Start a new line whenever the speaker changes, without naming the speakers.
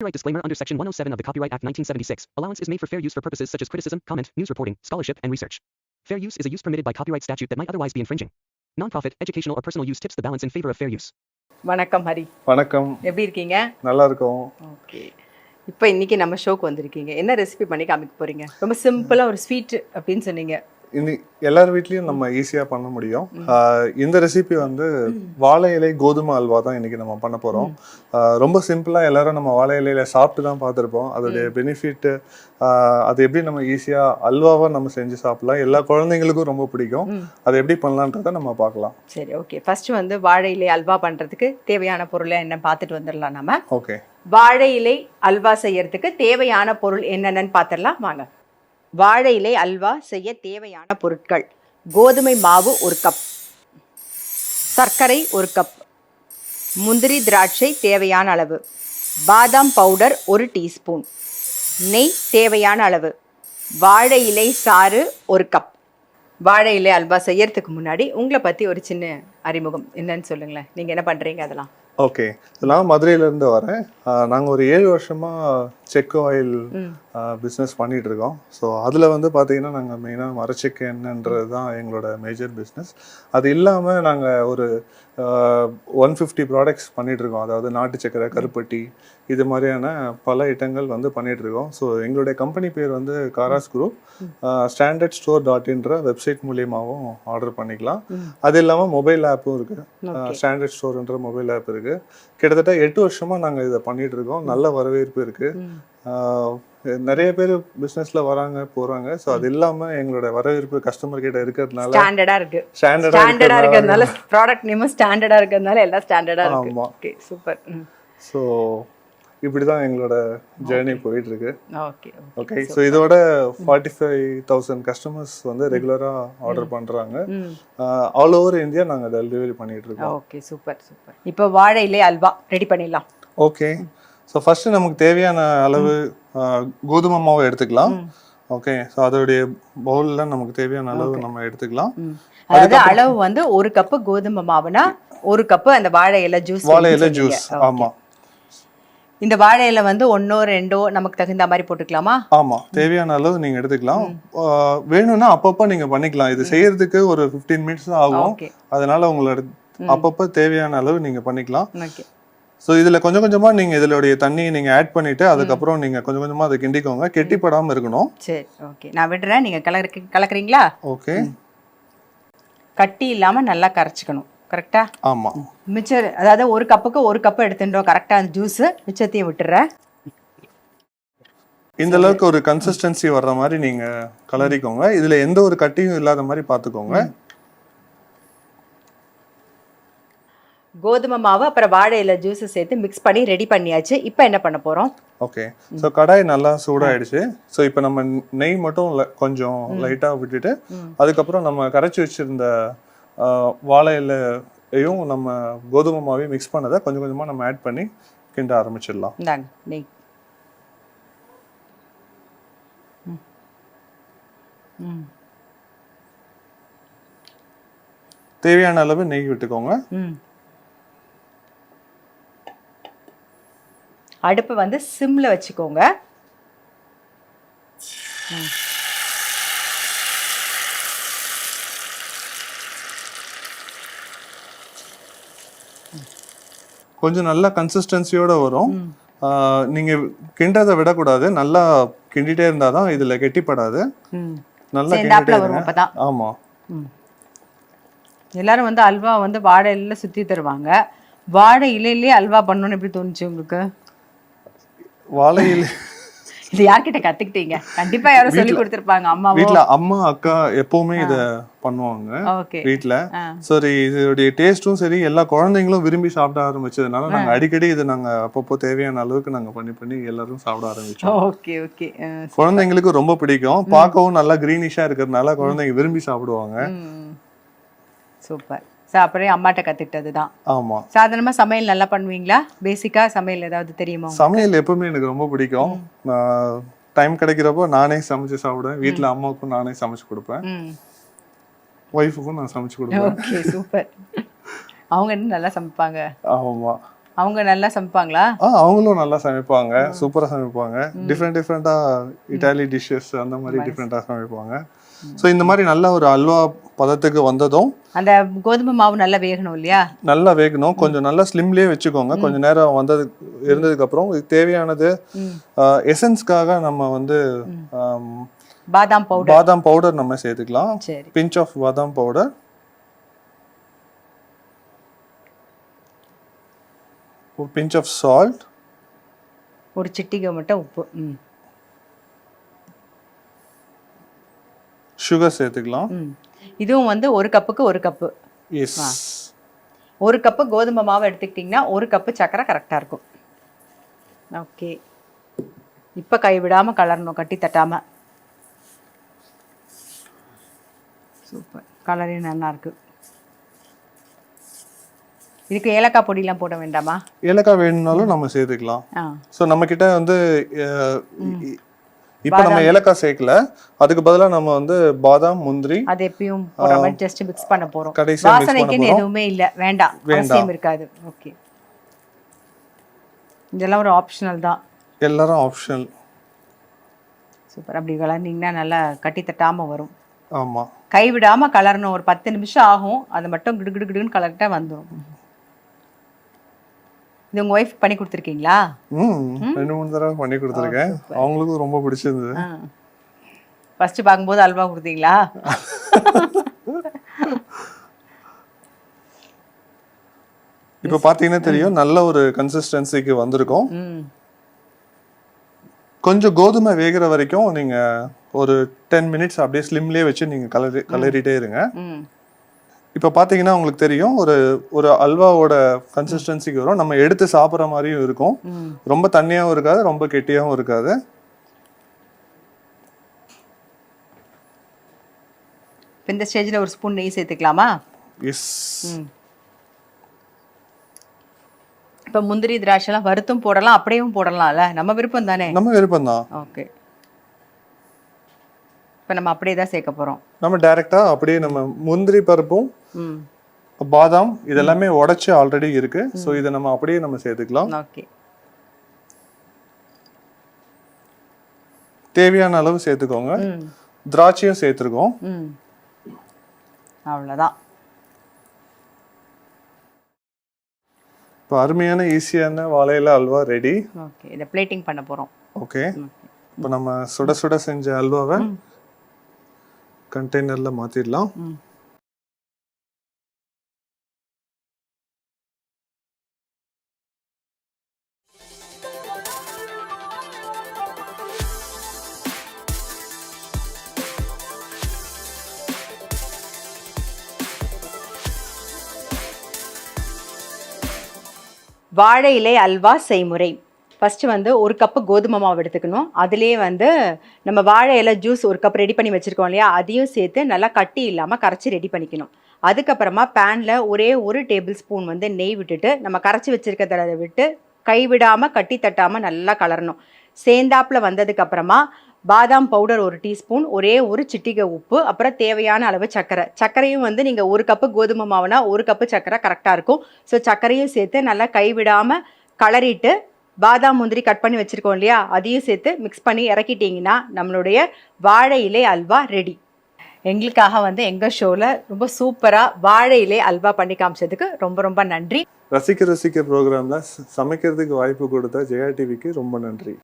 Copyright disclaimer under Section 107 of the Copyright Act 1976. Allowance is made for fair use for purposes such as criticism, comment, news reporting, scholarship, and research. Fair use is a use permitted by copyright statute that might otherwise be infringing. Nonprofit, educational, or personal use tips the balance in favor of fair use.
வணக்கம் ஹரி
வணக்கம்
எப்படி இருக்கீங்க
நல்லா இருக்கோம்
okay இப்போ இன்னைக்கு நம்ம ஷோக்கு வந்திருக்கீங்க என்ன ரெசிபி பண்ணி காமிக்க போறீங்க ரொம்ப சிம்பிளா ஒரு ஸ்வீட் அப்படின்னு சொன்னீங்க
இனி எல்லார் வீட்லயும் நம்ம ஈஸியா பண்ண முடியும். இந்த ரெசிபி வந்து வாழை இலை கோதுமை அல்வா தான் இன்னைக்கு நம்ம பண்ண ஆஹ் ரொம்ப சிம்பிளா எல்லாரும் நம்ம வாழை இலையில சாப்பிட்டு தான் பார்த்துருப்போம். அதோடைய பெனிஃபிட் அது எப்படி நம்ம ஈஸியா அல்வாவா நம்ம செஞ்சு சாப்பிடலாம். எல்லா குழந்தைங்களுக்கும் ரொம்ப பிடிக்கும். அதை எப்படி பண்ணலான்றத நம்ம பார்க்கலாம்.
சரி ஓகே ஃபர்ஸ்ட் வந்து வாழை இலை அல்வா பண்றதுக்கு தேவையான பொருளை என்ன பார்த்துட்டு வந்துடலாம் நம்ம
ஓகே
வாழை இலை அல்வா செய்யறதுக்கு தேவையான பொருள் என்னென்னு பார்த்துடலாம். வாங்க. வாழை இலை அல்வா செய்ய தேவையான பொருட்கள். கோதுமை மாவு ஒரு கப். சர்க்கரை ஒரு கப். முந்திரி திராட்சை தேவையான அளவு. பாதாம் பவுடர் ஒரு டீஸ்பூன். நெய் தேவையான அளவு. வாழை இலை சாறு ஒரு கப். வாழை இலை அல்வா செய்யறதுக்கு முன்னாடி உங்களை பற்றி ஒரு சின்ன அறிமுகம் என்னன்னு சொல்லுங்களேன். நீங்கள் என்ன பண்ணுறீங்க அதெல்லாம்?
ஓகே. நான் மதுரையிலேருந்து வரேன். நாங்கள் ஒரு ஏழு வருஷமாக செக் ஆயில் பிஸ்னஸ் பண்ணிட்டு இருக்கோம் ஸோ அதில் வந்து பார்த்தீங்கன்னா நாங்கள் மெயினாக மரச்செக்கு எண்ணென்றது தான் எங்களோட மேஜர் பிஸ்னஸ் அது இல்லாமல் நாங்கள் ஒரு ஒன் ஃபிஃப்டி ப்ராடக்ட்ஸ் பண்ணிட்டு இருக்கோம் அதாவது நாட்டு சக்கரை கருப்பட்டி இது மாதிரியான பல ஐட்டங்கள் வந்து பண்ணிட்டு இருக்கோம் ஸோ எங்களுடைய கம்பெனி பேர் வந்து Karas group standard store dot இன்ற வெப்சைட் மூலியமாகவும் ஆர்டர் பண்ணிக்கலாம் அது இல்லாமல் மொபைல் ஆப்பும் இருக்கு. ஸ்டாண்டர்ட் ஸ்டோர்ன்ற மொபைல் ஆப் இருக்கு. கிட்டத்தட்ட எட்டு வருஷமா நாங்க இதை பண்ணிட்டு இருக்கோம் நல்ல வரவேற்பு இருக்கு. ஆஹ் நிறைய பேர் பிசினஸ்ல வராங்க போறாங்க. ஸோ அது இல்லாம எங்களோட வரவேற்பு கஸ்டமர் கிட்ட இருக்கிறதுனால
ஸ்டாண்டர்டா இருக்கு.
ஸ்டாண்டர்டா
இருக்கிறதுனால ப்ராடக்ட் நேமும் ஸ்டாண்டர்டா இருக்கிறதுனால எல்லாம் ஸ்டாண்டர்டா இருக்கு. ஓகே சூப்பர்
ஸோ இப்படிதான் எங்களோட ஜேர்னி போயிட்டு இருக்கு
ஓகே
ஓகே ஸோ இதோட ஃபார்ட்டி ஃபைவ் தௌசண்ட் கஸ்டமர்ஸ் வந்து ரெகுலரா ஆர்டர் பண்றாங்க. ஆல் ஓவர் இந்தியா நாங்க டெலிவரி பண்ணிட்டு இருக்கோம்.
ஓகே சூப்பர் சூப்பர் இப்போ வாழை இலை அல்வா ரெடி பண்ணிடலாம்.
ஓகே ஸோ ஃபர்ஸ்ட் நமக்கு தேவையான அளவு கோதுமை மாவு எடுத்துக்கலாம். ஓகே ஸோ அதோடைய பவுலில் நமக்கு தேவையான அளவு நம்ம எடுத்துக்கலாம்.
அதாவது அளவு வந்து ஒரு கப்பு கோதுமை மாவுனா ஒரு கப்பு அந்த வாழை இலை ஜூஸ்
வாழை இலை ஜூஸ் ஆமா.
இந்த வாழை இலை வந்து ஒன்னோ ரெண்டோ நமக்கு தகுந்த மாதிரி போட்டுக்கலாமா?
ஆமா தேவையான அளவு நீங்க எடுத்துக்கலாம். வேணும்னா அப்பப்போ நீங்க பண்ணிக்கலாம். இது செய்யறதுக்கு ஒரு 15 மினிட்ஸ் தான் ஆகும். அதனால உங்களோட அப்பப்போ தேவையான அளவு நீங்க பண்ணிக்கலாம். ஸோ இதுல கொஞ்சம் கொஞ்சமா நீங்க இதோடைய தண்ணியை நீங்க ஆட் பண்ணிட்டு அதுக்கப்புறம் நீங்க கொஞ்சம் கொஞ்சமா அதை கிண்டிக்கோங்க. கெட்டிப்படாம இருக்கணும்.
சரி ஓகே நான் விடுறேன். நீங்க கலக்கு கலக்குறீங்களா?
ஓகே
கட்டி இல்லாம நல்லா கரைச்சிக்கணும். கரெக்டா
ஆமா.
மிச்சர் அதாவது ஒரு கப்புக்கு ஒரு கப்பு எடுத்துட்டோம். கரெக்டாக அந்த ஜூஸு மிச்சத்தையும் விட்டுறேன்.
இந்த அளவுக்கு ஒரு கன்சிஸ்டன்சி வர்ற மாதிரி நீங்க கலரிக்கோங்க இதுல எந்த ஒரு கட்டியும் இல்லாத மாதிரி பாத்துக்கோங்க.
கோதுமை மாவு அப்புறம் வாழை இலை ஜூஸை சேர்த்து மிக்ஸ் பண்ணி ரெடி பண்ணியாச்சு. இப்போ என்ன பண்ண போகிறோம்
ஓகே ஸோ கடாய் நல்லா சூடாயிடுச்சு. ஸோ இப்போ நம்ம நெய் மட்டும் கொஞ்சம் லைட்டா விட்டுட்டு அதுக்கப்புறம் நம்ம கரைச்சி வச்சிருந்த வாழை இலையும் நம்ம கோதுமை மாவையும் மிக்ஸ் பண்ணதை கொஞ்சம் கொஞ்சமா நம்ம ஆட் பண்ணி கிண்ட ஆரம்பிச்சிடலாம்.
நெய்.
தேவையான அளவு நெய் விட்டுக்கோங்க.
அடுப்பை வந்து சிம்மில் வச்சுக்கோங்க.
கொஞ்சம் நல்ல கன்சிஸ்டன்சியோட வரும். நீங்க கிண்டதை விடக்கூடாது. நல்லா கிண்டிட்டே இருந்தாதான் இதுல கெட்டிப்படாது. நல்லா கிண்டிட்டே ஆமா.
எல்லாரும் வந்து அல்வா வந்து வாழை இலையில சுற்றி தருவாங்க. வாழை இலையிலே அல்வா பண்ணணும்னு எப்படி தோணுச்சு உங்களுக்கு?
வாழை இலை
இது யார்கிட்ட கத்துக்கிட்டீங்க? கண்டிப்பா யாரும் சொல்லி கொடுத்துருப்பாங்க அம்மாவோ?
வீட்ல அம்மா அக்கா எப்பவுமே இத பண்ணுவாங்க வீட்ல. சரி இதோடைய டேஸ்டும் சரி எல்லா குழந்தைங்களும் விரும்பி சாப்பிட ஆரம்பிச்சதுனால நாங்க அடிக்கடி இது நாங்க அப்பப்போ தேவையான அளவுக்கு நாங்க பண்ணி பண்ணி எல்லாரும் சாப்பிட ஆரம்பிச்சோம்.
Okay okay.
குழந்தைங்களுக்கு ரொம்ப பிடிக்கும். பார்க்கவும் நல்லா கிரீனிஷா இருக்கிறதுனால குழந்தைங்க விரும்பி சாப்பிடுவாங்க.
சூப்பர். ஸோ அப்புறம் அம்மாட்ட கத்துக்கிட்டது தான்
ஆமா.
சாதாரணமா சமையல் நல்லா பண்ணுவீங்களா? பேசிக்கா சமையல் ஏதாவது தெரியுமா
சமையல் எப்பவுமே எனக்கு ரொம்ப பிடிக்கும். டைம் கிடைக்கிறப்போ நானே சமைச்சு சாப்பிடுவேன். வீட்ல அம்மாவுக்கும் நானே சமைச்சு கொடுப்பேன். ஒய்ஃபுக்கும் நான் சமைச்சு கொடுப்பேன்.
ஓகே சூப்பர் அவங்க நல்லா சமைப்பாங்க?
ஆமா.
அவங்க நல்லா சமைப்பாங்களா?
ஆ அவங்களும் நல்லா சமைப்பாங்க. சூப்பராக சமைப்பாங்க. டிஃப்ரெண்ட் டிஃப்ரெண்ட்டாக இட்டாலி டிஷ்ஷஸ் அந்த மாதிரி டிஃப்ரெண்ட்டாக சமைப்பாங்க. ஸோ இந்த மாதிரி நல்ல ஒரு அல்வா பதத்துக்கு வந்ததும்
அந்த கோதுமை மாவு நல்லா வேகணும் இல்லையா?
நல்லா வேகணும். கொஞ்சம் நல்லா ஸ்லிம்லேயே வச்சுக்கோங்க. கொஞ்சம் நேரம் வந்தது இருந்ததுக்கு அப்புறம் தேவையானது. எசன்ஸ்க்காக நம்ம வந்து
பாதாம் பவுடர்
பாதாம் பவுடர் நம்ம சேர்த்துக்கலாம்.
சரி.
பிஞ்ச் ஆஃப் பாதாம் பவுடர் ஒரு பிஞ்ச் ஆஃப் சால்ட்
ஒரு சிட்டிகை மட்டும் உப்பு. ம்.
சுகர் சேர்த்துக்கலாம்.
ம். இதுவும் வந்து ஒரு கப்புக்கு ஒரு கப்பு.
எஸ்
ஒரு கப்பு கோதுமை மாவு எடுத்துக்கிட்டிங்கன்னா ஒரு கப்பு சக்கரை கரெக்டாக இருக்கும். ஓகே. இப்போ கைவிடாமல் கலரணும் கட்டி தட்டாமல் சூப்பர். கலரே நல்லா இருக்கு. இதுக்கு ஏலக்காய் பொடியெலாம் போட வேண்டாமா?
ஏலக்காய் வேணும்னாலும் நம்ம சேர்த்துக்கலாம். ஸோ நம்ம கிட்ட வந்து இப்போ நம்ம ஏலக்காய் சேர்க்கல. அதுக்கு பதிலாக நம்ம வந்து பாதாம் முந்திரி
அது எப்பயும் ஜஸ்ட் மிக்ஸ் பண்ண
mix பண்ண
வாசனைக்குன்னு
போறோம்.
எதுவுமே இல்லை. வேண்டாம். அவசியம் இருக்காது. ஓகே இதெல்லாம் ஒரு ஆப்ஷனல் தான்.
எல்லாரும் ஆப்ஷனல்
சூப்பர் அப்படி கலர்னிங்கன்னா நல்லா கட்டி தட்டாமல் வரும்.
ஆமா.
கைவிடாமல் கலரணும். ஒரு பத்து நிமிஷம் ஆகும். அது மட்டும் கிடு கிடு கிடுன்னு கலர்ட்டாக வந்துடும் இது உங்கள் ஒய்ஃப் பண்ணி கொடுத்துருக்கீங்களா?
ம் ரெண்டு மூணு தடவை பண்ணி கொடுத்துருக்கேன். அவங்களுக்கும் ரொம்ப பிடிச்சிருந்தது
ஆ. ஃபஸ்ட்டு பார்க்கும்போது அல்வா கொடுத்தீங்களா?
இப்போ பார்த்தீங்கன்னா தெரியும் நல்ல ஒரு கன்சிஸ்டன்சிக்கு வந்திருக்கும். கொஞ்சம் கோதுமை வேகிற வரைக்கும் நீங்க ஒரு டென் மினிட்ஸ் அப்படியே ஸ்லிம்லேயே வச்சு நீங்க கலரி கலரிட்டே இருங்க. இப்போ பார்த்தீங்கன்னா உங்களுக்கு தெரியும் ஒரு ஒரு அல்வாவோட கன்சிஸ்டன்சிக்கு வரும். நம்ம எடுத்து சாப்பிட்ற மாதிரியும் இருக்கும். ரொம்ப தண்ணியாகவும் இருக்காது ரொம்ப கெட்டியாகவும் இருக்காது.
இந்த ஸ்டேஜில் ஒரு ஸ்பூன் நெய் சேர்த்துக்கலாமா?
எஸ்
இப்போ முந்திரி திராட்சைலாம் வறுத்தும் போடலாம் அப்படியும் போடலாம்ல. நம்ம விருப்பம் தானே
நம்ம விருப்பம் தான்
ஓகே. இப்போ நம்ம அப்படியே தான் சேர்க்க போகிறோம்
நம்ம டைரக்டா அப்படியே நம்ம முந்திரி பருப்பும் பாதாம் இதெல்லாமே உடைச்சு ஆல்ரெடி இருக்கு. ஸோ இதை நம்ம அப்படியே நம்ம சேர்த்துக்கலாம்.
ஓகே.
தேவையான அளவு சேர்த்துக்கோங்க. திராட்சையும் சேர்த்துருக்கோம்.
அவ்வளோதான்
இப்போ அருமையான ஈஸியான வாழையில அல்வா ரெடி
ஓகே. இதை பிளேட்டிங் பண்ண போகிறோம்
ஓகே. இப்போ நம்ம சுட சுட செஞ்ச அல்வாவை கண்டெய்னர்ல
மாற்றிடலாம் வாழை இலை அல்வா செய்முறை. ஃபஸ்ட்டு வந்து ஒரு கப்பு கோதுமை மாவு எடுத்துக்கணும். அதுலேயே வந்து நம்ம வாழை இலை ஜூஸ் ஒரு கப் ரெடி பண்ணி வச்சுருக்கோம் இல்லையா? அதையும் சேர்த்து நல்லா கட்டி இல்லாமல் கரைச்சி ரெடி பண்ணிக்கணும். அதுக்கப்புறமா பேனில் ஒரே ஒரு டேபிள் ஸ்பூன் வந்து நெய் விட்டுட்டு நம்ம கரைச்சி வச்சுருக்கிறத விட்டு கைவிடாமல் கட்டி தட்டாமல் நல்லா கலரணும். சேர்ந்தாப்பில் வந்ததுக்கப்புறமா பாதாம் பவுடர் ஒரு டீஸ்பூன் ஒரே ஒரு சிட்டிகை உப்பு அப்புறம் தேவையான அளவு சர்க்கரை. சர்க்கரையும் வந்து நீங்கள் ஒரு கப்பு கோதுமை மாவுனா ஒரு கப்பு சர்க்கரை கரெக்டாக இருக்கும். ஸோ சர்க்கரையும் சேர்த்து நல்லா கைவிடாமல் கலரிட்டு பாதாம் முந்திரி கட் பண்ணி வச்சுருக்கோம் இல்லையா? அதையும் சேர்த்து மிக்ஸ் பண்ணி இறக்கிட்டிங்கன்னா நம்மளுடைய வாழை இலை அல்வா ரெடி எங்களுக்காக வந்து எங்கள் ஷோவில் ரொம்ப சூப்பராக வாழை இலை அல்வா பண்ணி காமிச்சதுக்கு ரொம்ப ரொம்ப நன்றி.
ரசிக்க ரசிக்க ப்ரோக்ராமில் சமைக்கிறதுக்கு வாய்ப்பு கொடுத்த ஜெயா டிவிக்கு ரொம்ப நன்றி.